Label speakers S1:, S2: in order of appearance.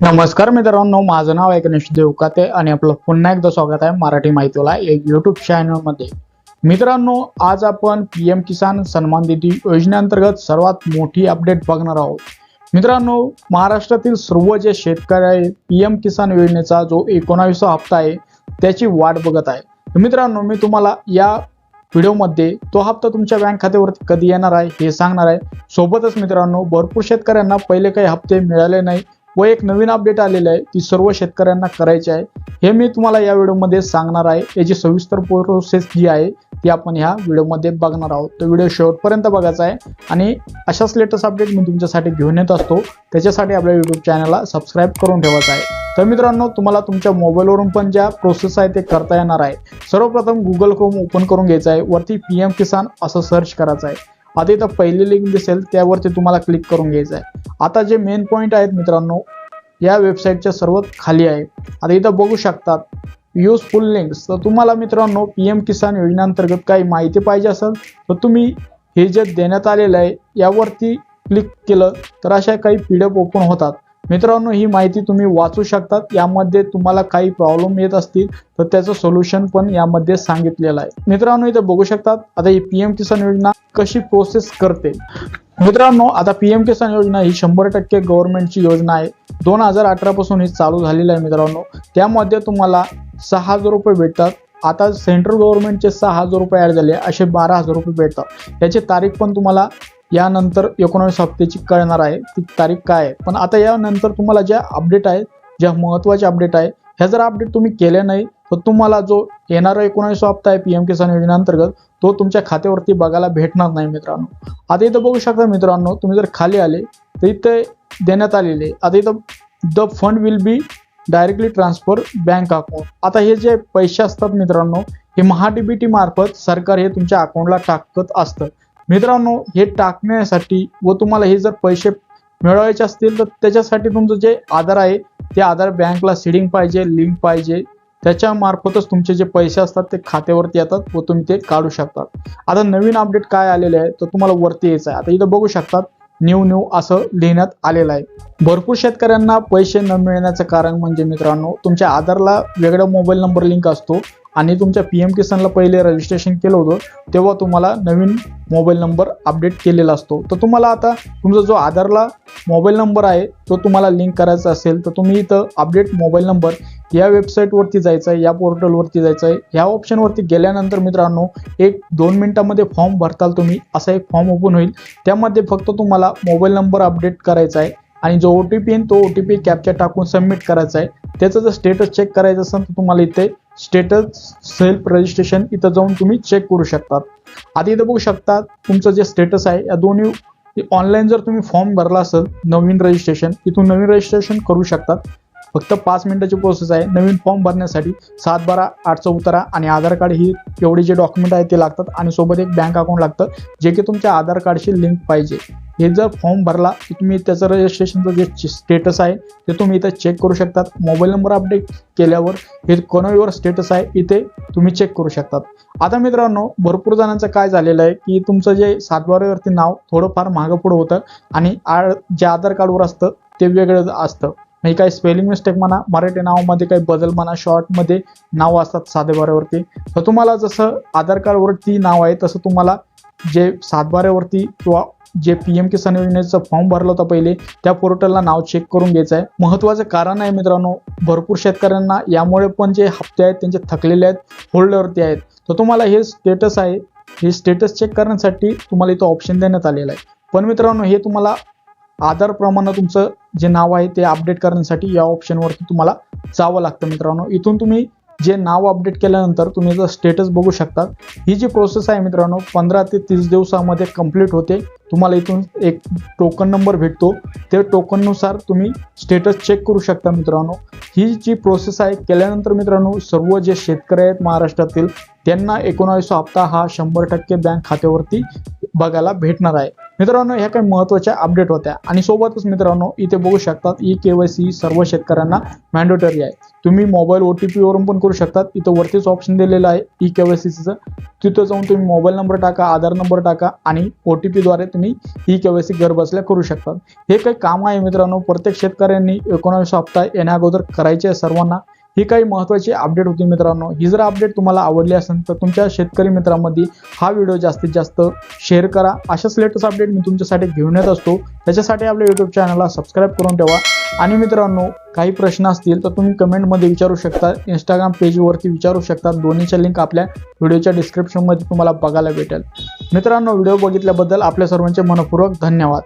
S1: नमस्कार मित्रांनो माझं नाव आहे गणेश देवकाते आणि आपलं पुन्हा एकदा स्वागत आहे मराठी माहितीला एक युट्यूब चॅनलमध्ये मित्रांनो आज आपण पी एम किसान सन्मान निधी योजनेअंतर्गत सर्वात मोठी अपडेट बघणार आहोत. मित्रांनो महाराष्ट्रातील सर्व जे शेतकरी आहे पी एम किसान योजनेचा जो एकोणावीसा हप्ता आहे त्याची वाट बघत आहे. मित्रांनो मी तुम्हाला या व्हिडिओमध्ये तो हप्ता तुमच्या बँक खात्यावरती कधी येणार आहे हे सांगणार आहे. सोबतच मित्रांनो भरपूर शेतकऱ्यांना पहिले काही हप्ते मिळाले नाही व एक नवीन अपडेट आलेलं आहे ती सर्व शेतकऱ्यांना करायची आहे. हे मी तुम्हाला या व्हिडिओमध्ये सांगणार आहे. याची सविस्तर प्रोसेस जी आहे ती आपण ह्या व्हिडिओमध्ये बघणार आहोत. तो व्हिडिओ शेवटपर्यंत बघायचा आहे आणि अशाच लेटेस्ट अपडेट मी तुमच्यासाठी घेऊन येत असतो. त्याच्यासाठी आपल्या यूट्यूब चॅनलला सबस्क्राईब करून ठेवायचं आहे. तर मित्रांनो तुम्हाला तुमच्या मोबाईलवरून पण ज्या प्रोसेस आहे ते करता येणार आहे. सर्वप्रथम गुगल क्रोम ओपन करून घ्यायचं आहे. वरती पी एम किसान असं सर्च करायचं आहे. आता इथं पहिली लिंक दिसेल त्यावरती तुम्हाला क्लिक करून घ्यायचं आहे. आता जे मेन पॉईंट आहेत मित्रांनो या वेबसाईटच्या सर्वात खाली आहे. आता इथं बघू शकतात युजफुल लिंक्स तर तुम्हाला मित्रांनो पी एम किसान योजनेअंतर्गत काही माहिती पाहिजे असेल तर तुम्ही हे जे देण्यात आलेलं आहे यावरती क्लिक केलं तर अशा काही पी डी एफ ओपन होतात. मित्रांनो ही माहिती तुम्ही वाचू शकतात. यामध्ये तुम्हाला काही प्रॉब्लेम येत असतील तर त्याचं सोल्युशन पण यामध्ये सांगितलेलं आहे. मित्रांनो इथे बघू शकतात आता ही पी एम किसान योजना कशी प्रोसेस करते? मित्रांनो आता पी एम किसान योजना ही शंभर टक्के गव्हर्नमेंटची योजना आहे. दोन हजार अठरा पासून ही चालू झालेली आहे मित्रांनो. त्यामध्ये तुम्हाला सहा हजार रुपये भेटतात. आता सेंट्रल गव्हर्नमेंटचे सहा हजार रुपये ॲड झाले असे बारा हजार रुपये भेटतात. याची तारीख पण तुम्हाला यानंतर एकोणावीस हप्त्याची कळणार आहे ती तारीख काय आहे. पण आता यानंतर तुम्हाला ज्या अपडेट आहेत ज्या महत्त्वाचे अपडेट आहे ह्या जर अपडेट तुम्ही केल्या नाही तर तुम्हाला जो येणारा एकोणावीस हप्ता आहे पी एम किसान योजनेअंतर्गत तो तुमच्या खात्यावरती बघायला भेटणार नाही मित्रांनो. आता इथं बघू शकता मित्रांनो तुम्ही जर खाली आले तर इथे देण्यात आलेले आता इथं the fund will be directly transfer bank account आता हे जे पैसे असतात मित्रांनो हे महाडीबीटी मार्फत सरकार हे तुमच्या अकाउंटला टाकत असतं. मित्रांनो हे टाकण्यासाठी व तुम्हाला हे जर पैसे मिळवायचे असतील तर त्याच्यासाठी तुमचं जे आधार आहे ते आधार बँकला सिडिंग पाहिजे लिंक पाहिजे. त्याच्या मार्फतच तुमचे जे पैसे असतात ते खात्यावरती येतात व तुम्ही ते काढू शकतात. आता नवीन अपडेट काय आलेले आहे तर तुम्हाला वरती यायचं आहे. आता इथं बघू शकतात न्यू न्यू असं लिहिण्यात आलेलं आहे. भरपूर शेतकऱ्यांना पैसे न मिळण्याचं कारण म्हणजे मित्रांनो तुमच्या आधारला वेगळा मोबाईल नंबर लिंक असतो. आणि तुमच्या पी एम किसानला पहिले रजिस्ट्रेशन केलं होतं तेव्हा तुम्हाला नवीन मोबाईल नंबर अपडेट केलेला असतो. तर तुम्हाला आता तुमचा जो आधारला मोबाईल नंबर आहे तो तुम्हाला लिंक करायचा असेल तर तुम्ही इथं अपडेट मोबाईल नंबर या वेबसाईटवरती जायचं आहे या पोर्टलवरती जायचं आहे ह्या ऑप्शनवरती गेल्यानंतर मित्रांनो एक दोन मिनटामध्ये फॉर्म भरताल तुम्ही असा एक फॉर्म ओपन होईल. त्यामध्ये फक्त तुम्हाला मोबाईल नंबर अपडेट करायचा आहे आणि जो ओ टी पी आहे तो ओ टी पी कॅप्चर टाकून सबमिट करायचा आहे त्याचं जर स्टेटस चेक करायचं असेल तर तुम्हाला इथे स्टेटस सेल्फ रजिस्ट्रेशन इथं जाऊन तुम्ही चेक करू शकतात. आधी इथं बघू शकता तुमचं जे स्टेटस आहे या दोन्ही ऑनलाईन जर तुम्ही फॉर्म भरला असेल नवीन रजिस्ट्रेशन इथून नवीन रजिस्ट्रेशन करू शकतात. फक्त पाच मिनिटाची प्रोसेस आहे. नवीन फॉर्म भरण्यासाठी सात बारा आठचा उतारा आणि आधार कार्ड ही एवढी जे डॉक्युमेंट आहे ते लागतात आणि सोबत एक बँक अकाउंट लागतं जे की तुमच्या आधार कार्डशी लिंक पाहिजे. हे जर फॉर्म भरला की तुम्ही त्याचं रजिस्ट्रेशनचं जे स्टेटस आहे ते तुम्ही इथं चेक करू शकतात. मोबाईल नंबर अपडेट केल्यावर हे कोणावर स्टेटस आहे इथे तुम्ही चेक करू शकतात. आता मित्रांनो भरपूर जणांचं काय झालेलं आहे की तुमचं जे सातबारावरती नाव थोडंफार मागं पुढं होतं आणि आ जे आधार कार्डवर असतं ते वेगळं असतं. म्हणजे काही स्पेलिंग मिस्टेक म्हणा मराठी नावामध्ये काही बदल म्हणा शॉर्टमध्ये नाव असतात सातबाऱ्यावरती तर तुम्हाला जसं आधार कार्डवरती नाव आहे तसं तुम्हाला जे सातबाऱ्यावरती किंवा जे पी एम किसान योजनेचं फॉर्म भरलं होतं पहिले त्या पोर्टलला नाव चेक करून घ्यायचं आहे. महत्त्वाचं कारण आहे मित्रांनो भरपूर शेतकऱ्यांना यामुळे पण जे हप्ते आहेत त्यांचे थकलेले आहेत होल्डरवरती आहेत. तर तुम्हाला हे स्टेटस आहे हे स्टेटस चेक करण्यासाठी तुम्हाला इथं ऑप्शन देण्यात आलेलं आहे. पण मित्रांनो हे तुम्हाला आधार प्रमाणे तुमचं जे नाव आहे ते अपडेट करण्यासाठी या ऑप्शनवरती तुम्हाला जावं लागतं मित्रांनो. इथून तुम्ही जे नाव अपडेट केल्यानंतर तुम्ही जर स्टेटस बघू शकता ही जी प्रोसेस आहे मित्रांनो पंधरा ते तीस दिवसामध्ये कंप्लीट होते. तुम्हाला इथून एक टोकन नंबर भेटतो. ते टोकननुसार तुम्ही स्टेटस चेक करू शकता मित्रांनो. ही जी प्रोसेस आहे केल्यानंतर मित्रांनो सर्व जे शेतकरी आहेत महाराष्ट्रातील त्यांना एकोणावीस हप्ता हा शंभर टक्के बँक खात्यावरती बघायला भेटणार आहे. मित्रांनो ह्या काही महत्त्वाच्या अपडेट होत्या. आणि सोबतच मित्रांनो इथे बघू शकतात ई के वाय सी सर्व शेतकऱ्यांना मॅन्डेटरी आहे. तुम्ही मोबाईल ओ टी पीवरून पण करू शकतात. इथं वरतीच ऑप्शन दिलेलं आहे ई के वाय सीचं तिथं जाऊन तुम्ही मोबाईल नंबर टाका आधार नंबर टाका आणि ओ टी पीद्वारे तुम्ही ई के वाय सी घर बसल्या करू शकतात. हे काही काम आहे मित्रांनो प्रत्येक शेतकऱ्यांनी एकोणावीस हप्ता येण्या अगोदर करायचे आहे सर्वांना. ही काही महत्त्वाची अपडेट होती मित्रांनो. ही जर अपडेट तुम्हाला आवडली असेल तर तुमच्या शेतकरी मित्रांमध्ये हा व्हिडिओ जास्तीत जास्त शेअर करा. अशाच लेटेस्ट अपडेट मी तुमच्यासाठी घेऊन येत असतो. त्याच्यासाठी आपल्या यूट्यूब चॅनलला सबस्क्राईब करून ठेवा. आणि मित्रांनो काही प्रश्न असतील तर तुम्ही कमेंटमध्ये विचारू शकता. इंस्टाग्राम पेजवरती विचारू शकता. दोन्हीच्या लिंक आपल्या व्हिडिओच्या डिस्क्रिप्शनमध्ये तुम्हाला बघायला भेटेल. मित्रांनो व्हिडिओ बघितल्याबद्दल आपल्या सर्वांचे मनपूर्वक धन्यवाद.